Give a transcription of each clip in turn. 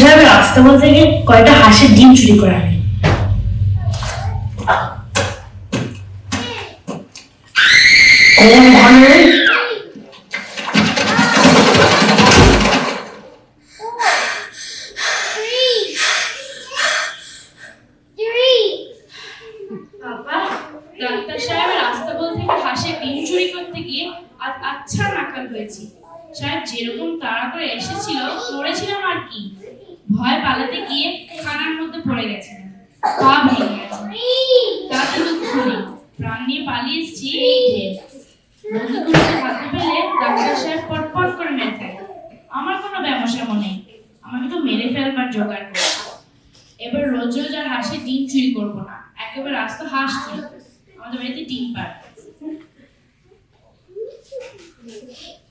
সাহেবের আস্তাবল থেকে কয়টা হাঁসের ডিম চুরি করে আনে। কোন ঘরে আচ্ছা নাকাল হয়েছি? সাহেব যেরকম তাড়া করে এসেছিল পড়েছিলাম আর কি। ভয় পালাতে গিয়ে খানার মধ্যে পড়ে গেছে। পা ভেঙে গেছে। নেই প্রাণ নিয়ে পালিয়ে এসেছি এই হাতে পেলে ডাক্তার সাহেব পটপট করে মেরে আমার কোনো ব্যবসা নেই। আমাকে তো মেরে ফেলবার জোগাড় করে। এবার রোজ রোজ আর হাঁসের ডিম চুরি করব না। একেবারে আস্ত হাঁস চুরি। আমাদের বাড়িতে ডিম পাড়।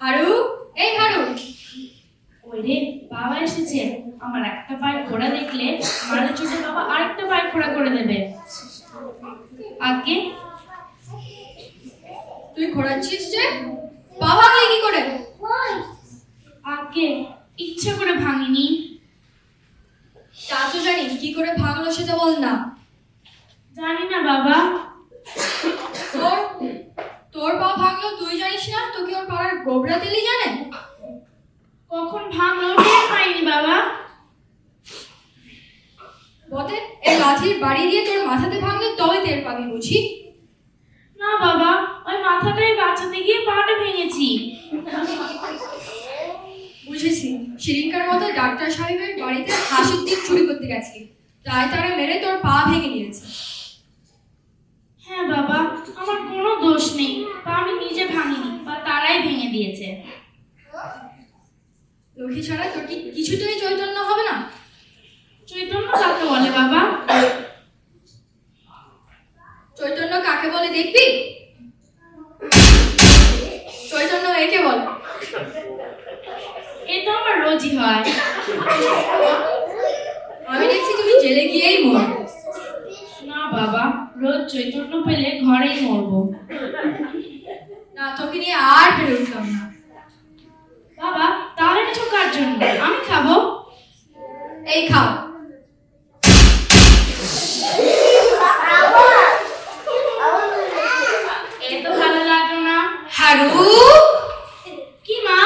হারু? এই হারু! ওই রে বাবা এসেছে। আমার একটা পায়ে ঘোড়া দেখলে মারের চোটে বাবা আরেকটা পায়ে ঘোড়া করে দেবে। আগে তুই ঘোরাচ্ছিস যে? পা ভাঙলি কি করে? আগে ইচ্ছে করে ভাঙিনি। তা তো জানি কি করে ভাঙলো সেটা বল না। জানি না বাবা। তোর তোর পা ভাঙলো তুই জানিস না? তোকে ওর পাড়ার গোবরা দিলি জানে? কখন ভাঙলো টের পাইনি বাবা? বটে, এই লাঠির বাড়ি দিয়ে তোর মাথাতে ভাঙলে তবে টের পাবি বুঝি? না বাবা, ওই মাথাটাই বাঁচাতে গিয়ে পাটা ভেঙেছি। বুঝেছি। সিরিঙ্কার মতো ডাক্তার সাহেবের বাড়িতে হাসির দিন চুরি করতে গেছি। তাই তারা মেরে তোর পা ভেঙে নিয়েছে হ্যাঁ বাবা, আমার কোনো দোষ নেই। বা আমি নিজে ভাঙিনি বা তারাই ভেঙে দিয়েছে। লক্ষ্মী ছাড়া তোর কি কিছুতেই চৈতন্য হবে না? চৈতন্য কাকে বলে বাবা? চৈতন্য কাকে বলে দেখবি? চৈতন্য একে বল। এ তো আমার রোজই হয়। আমি দেখছি তুমি জেলে গিয়েই মর না বাবা রোজ চৈতন্য পেলে ঘরেই মরবো। না তোকে নিয়ে আর পেরে এই খাও হারু? কি মা?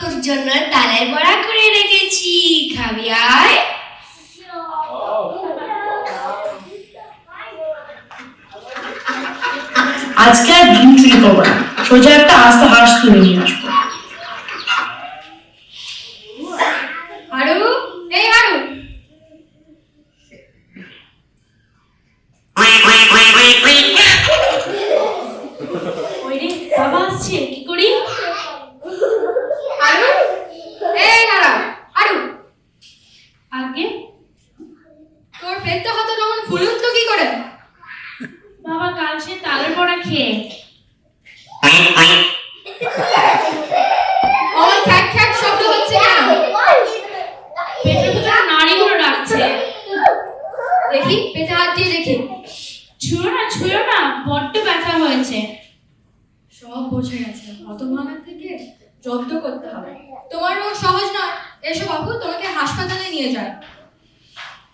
তোর জন্য তালের বড়া করে রেখেছি খাবি আয়। আজকে আর ডিম চুরি করব না। সোজা একটা আস্ত হাঁস তুলে নিয়ে আসব হারু এই হারু ওই রে বাবা আসছে কি করি? হারু এই হারা হারু আগে? তোর পেটটা হতো তখন ফুলুন তো কি করে? বাবা কাল সে তালের বড়া খেয়ে। অমন খ্যাক খ্যাক শব্দ হচ্ছে পেটের ভিতরে নাড়িগুলো ডাকছে দেখি পেটে হাত দিয়ে দেখি। ছুঁয়ো না ছুঁয়ো না বড্ড বোঝা গেছে অত ভাঙার থেকে জব্দ করতে হবে তোমার ও সহজ নয় এসো বাবু তোমাকে হাসপাতালে নিয়ে যায়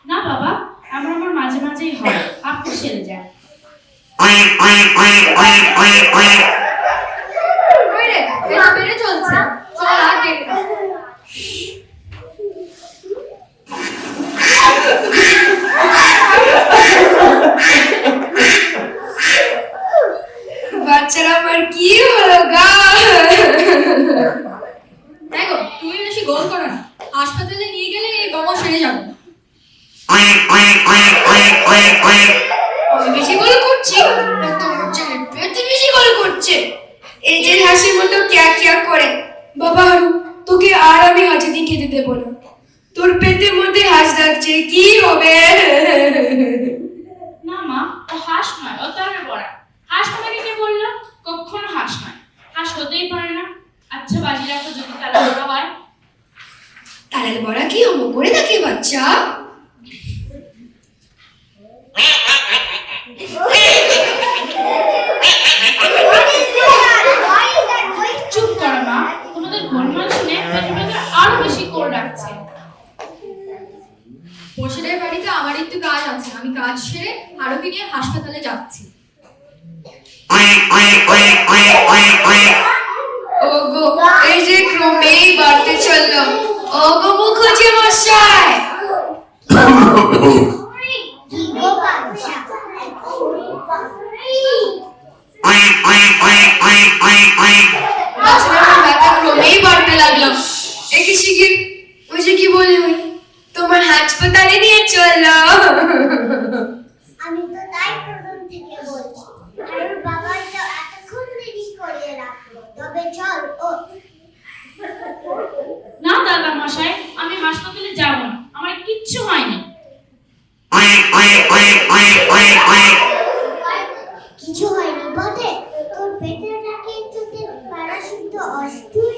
না বাবা আমার আমার মাঝে মাঝেই হয় আপনি সেরে যায় ওই রে পেট বেড়ে চলছে চল আর দেরি না। বাচ্চারা আমার কি হলো গা দেখো তুমি বেশি গোল করো না হাসপাতালে নিয়ে গেলে এই বাবা সেরে যাবে আমি বেশি গোল করছি না তোমার ছেলে পেট বেশি গোল করছে এই হাসির মতো ক্যা ক্যা করে। বাবা হারু তোকে আর আমি হাঁচি দিয়ে খেতে দেবো না। তোর পেটের মধ্যে হাঁস লাগছে কি হবে? না মা ও হাঁস নয় ও তালের বড়া। হাঁস তোমাকে কে বলল? কখনো হাঁস নয়। হাঁস হতেই পারে না। আচ্ছা বাজি রাখো যদি তালের বড়া হয়। তালের বড়া কি অমো করে থাকে বাচ্চা? হরমোন শুনে পেটের আরও বেশি করে রাখছে বাড়িতে আমার একটু কাজ আছে। আমি কাজ সেরে হারুকে নিয়ে হাসপাতালে যাচ্ছি। ওগো এই যে ক্রমেই বাড়তে চললাম ওগো মুখুজি মশাই। হাসপাতালে নিয়ে চলল আমি তো তাই প্রথম থেকে বলছি আর ওর বাবা তো এতক্ষণ রেডি করে রাখল তবে চল ও না দাদা মশাই আমি হাসপাতালে যাব না আমার কিচ্ছু হয়নি কিছু হয়নি বটে তোর পেটেটা কিন্তু প্যারাশুদ্ধ অস্থির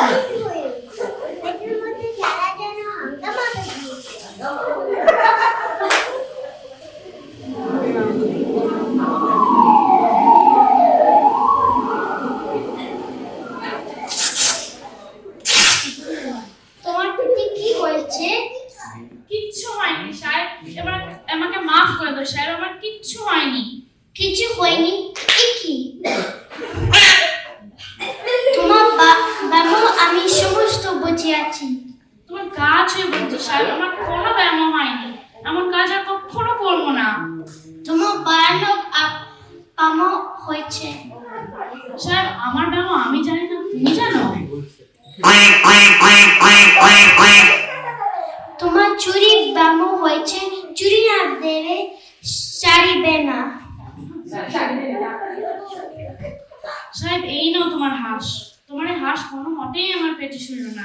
অস্থির হয়ে উঠছে। পেটের মধ্যে জ্বালা যেন হাঙ্গামা বেরিয়েছে তোমার পেটে কি হয়েছে কিচ্ছু হয়নি সাহেব এবার আমাকে মাফ করে দাও সাহেব আমার কিচ্ছু হয়নি কিছু হয়নি এ কি তোমার বা- বাবা আমি সমস্ত বুঝে আছি তোমার কাজ হয়ে বলছি সাহেব আমার কোনো ব্যায়াম হয়নি এমন কাজ আর কখনো করব না তোমার ভয়ানক আপ- পামো হয়েছে সাহেব আমার ব্যায়াম আমি জানি না তুমি জানো? তোমার চুরি ব্যামো হয়েছে চুরি না দেরে সারিবে না। সাহেব এই নাও তোমার হাঁস। তোমার হাঁস কোনো মতেই আমার পেটে শুনলো না।